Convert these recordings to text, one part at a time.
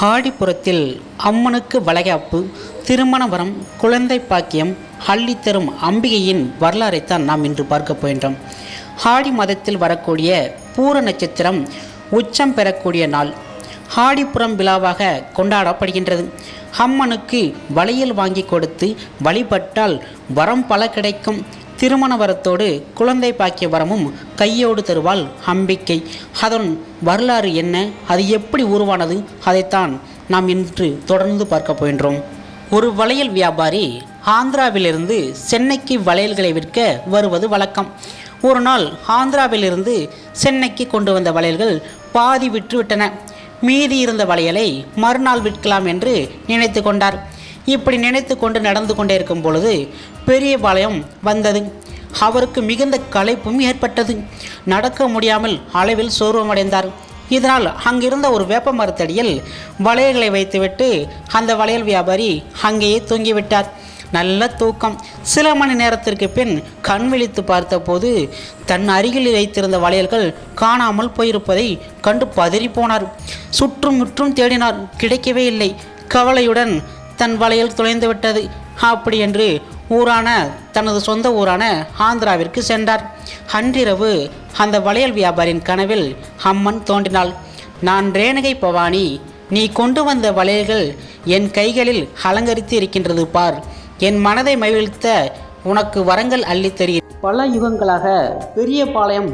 ஆடிப்புறத்தில் அம்மனுக்கு வளைகாப்பு திருமண வரம் குழந்தை பாக்கியம் அள்ளி தரும் அம்பிகையின் வரலாறைத்தான் நாம் இன்று பார்க்க போகின்றோம். ஆடி மாதத்தில் வரக்கூடிய பூர நட்சத்திரம் உச்சம் பெறக்கூடிய நாள். ஆடிப்புறம் விழாவாக கொண்டாடப்படுகின்றது. அம்மனுக்கு வளையல் வாங்கி கொடுத்து வழிபட்டால் வரம் பல கிடைக்கும். திருமண வரத்தோடு குழந்தை பாக்கிய வரமும் கையோடு தருவாள் அம்பிக்கை. அதன் வரலாறு என்ன? அது எப்படி உருவானது? அதைத்தான் நாம் இன்று தொடர்ந்து பார்க்க போகின்றோம். ஒரு வளையல் வியாபாரி ஆந்திராவிலிருந்து சென்னைக்கு வளையல்களை விற்க வருவது வழக்கம். ஒரு நாள் ஆந்திராவிலிருந்து சென்னைக்கு கொண்டு வந்த வளையல்கள் பாதி விற்றுவிட்டன. மீதி இருந்த வளையலை மறுநாள் விற்கலாம் என்று நினைத்து கொண்டார். இப்படி நினைத்து கொண்டு நடந்து கொண்டே இருக்கும் பொழுது பெரிய பாளையம் வந்தது. அவருக்கு மிகுந்த களைப்பும் ஏற்பட்டது. நடக்க முடியாமல் அளவில் சோர்வமடைந்தார் இதனால் அங்கிருந்த ஒரு வேப்ப மரத்தடியில் வளையல்களை வைத்துவிட்டு அந்த வளையல் வியாபாரி அங்கேயே தூங்கிவிட்டார். நல்ல தூக்கம். சில மணி நேரத்திற்கு பின் கண் விழித்து பார்த்தபோது தன் அருகில் வைத்திருந்த வளையல்கள் காணாமல் போயிருப்பதை கண்டு பதறி போனார். சுற்றும் முற்றும் தேடினார். கிடைக்கவே இல்லை. கவலையுடன் தன் வளையல் தொலைந்து விட்டது. அப்படி என்று ஊரான தனது சொந்த ஊரான ஆந்திராவிற்கு சென்றார். அன்றிரவு அந்த வளையல் வியாபாரின் கனவில் அம்மன் தோன்றினாள். நான் ரேணுகை பவானி நீ கொண்டு வந்த வளையல்கள் என் கைகளில் அலங்கரித்து இருக்கின்றது பார். என் மனதை மகிழ்த்த உனக்கு வரங்கள் அள்ளித் தருகிறேன். பல யுகங்களாக பெரிய பாளையம்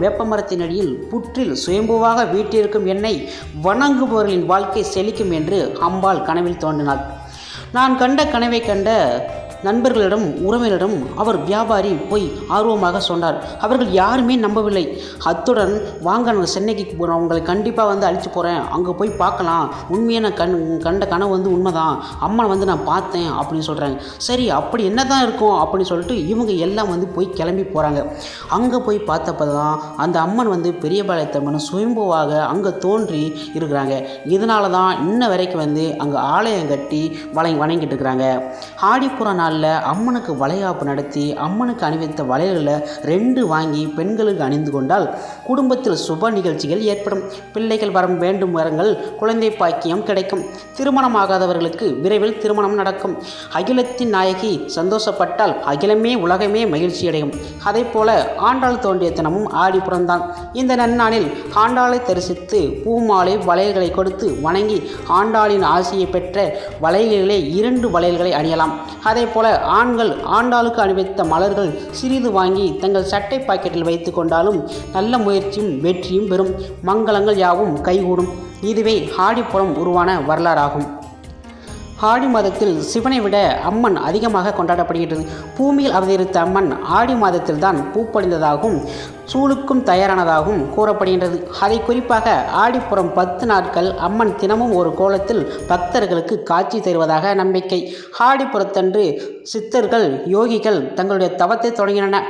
புற்றில் சுயம்புவாக வீட்டிருக்கும் என்னை வணங்குபவர்களின் வாழ்க்கை செழிக்கும் என்று அம்பாள் கனவில் தோன்றினாள். நான் கண்ட கனவை கண்ட நண்பர்களிடம் உறவினரிடம் அவர் வியாபாரி போய் ஆர்வமாக சொன்னார். அவர்கள் யாருமே நம்பவில்லை. அத்துடன் வாங்க நான் சென்னைக்கு போகிறோம் உங்களை கண்டிப்பாக வந்து அழிச்சு போகிறேன் அங்கே போய் பார்க்கலாம். உண்மையான கண் கண்ட கனவு வந்து உண்மைதான். அம்மா வந்து நான் பார்த்தேன் அப்படின்னு சொல்கிறாங்க சரி அப்படி என்ன தான் இருக்கும் அப்படின்னு சொல்லிட்டு இவங்க எல்லாம் வந்து போய் கிளம்பி போகிறாங்க அங்கே போய் பார்த்தப்ப தான் அந்த அம்மன் வந்து பெரியபாளையத்தம்மன் சுயம்புவாக அங்கே தோன்றி இருக்கிறாங்க. இதனால தான் இன்ன வரைக்கும் வந்து அங்கே ஆலயம் கட்டி வளை வணங்கிட்டு இருக்கிறாங்க. ஆடிப்புற நாளில் அம்மனுக்கு வளைகாப்பு நடத்தி அம்மனுக்கு அணிவித்த வளையல்களை ரெண்டு வாங்கி பெண்களுக்கு அணிந்து கொண்டால் குடும்பத்தில் சுப நிகழ்ச்சிகள் ஏற்படும். பிள்ளைகள் வரம் வேண்டும் வரங்கள் குழந்தை பாக்கியம் கிடைக்கும். திருமணமாகாதவர்களுக்கு விரைவில் திருமணம் நடக்கும். அகிலத்தின் நாயகி சந்தோஷப்பட்டால் அகிலமே உலகமே மகிழ்ச்சி அடையும் அதே போல ஆண்டாள் தோன்றிய தினமும் ஆடிப்புறம்தான் இந்த நன்னாளில் ஆண்டாளை தரிசித்து பூமாலை வளையல்களை கொடுத்து வணங்கி ஆண்டாளின் ஆசையை பெற்ற வளையல்களே இரண்டு வளையல்களை அணியலாம். அதே போல போல ஆண்கள் ஆண்டாளுக்கு அணிவித்த மலர்கள் சிறிது வாங்கி தங்கள் சட்டை பாக்கெட்டில் வைத்து கொண்டாலும் நல்ல முயற்சியும் வெற்றியும் பெறும். மங்களங்கள் யாவும் கைகூடும். இதுவே ஆடிப்புறம் உருவான வரலாறாகும். ஆடி மாதத்தில் சிவனை விட அம்மன் அதிகமாக கொண்டாடப்படுகின்றது பூமியில் அவதரித்த அம்மன் ஆடி மாதத்தில் தான் பூப்பொழிந்ததாகவும் சூளுக்கும் தயாரானதாகவும் கூறப்படுகின்றது. அதை குறிப்பாக ஆடிப்புறம் பத்து நாட்கள் அம்மன் தினமும் ஒரு கோலத்தில் பக்தர்களுக்கு காட்சி தருவதாக நம்பிக்கை. ஆடிப்புறத்தன்று சித்தர்கள் யோகிகள் தங்களுடைய தவத்தை தொடங்கின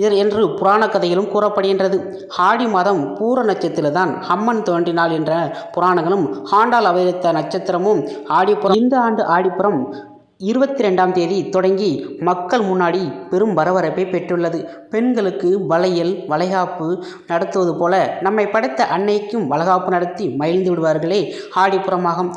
இதர் என்று புராண கதையிலும் கூறப்படுகின்றது. ஆடி மாதம் பூர நட்சத்திரம் தான் அம்மன் தோன்றினாள் என்ற புராணங்களும் ஆண்டாள் அவதரித்த நட்சத்திரமும் ஆடிப்புறம் இந்த ஆண்டு ஆடிப்புறம் இருபத்தி ரெண்டாம் தேதி தொடங்கி மக்கள் முன்னாடி பெரும் வரவரப்பை பெற்றுள்ளது. பெண்களுக்கு வளையல் வளைகாப்பு நடத்துவது போல நம்மை படைத்த அன்னைக்கும் வளகாப்பு நடத்தி மகிழ்ந்து விடுவார்களே. ஆடிப்புறமாகும்.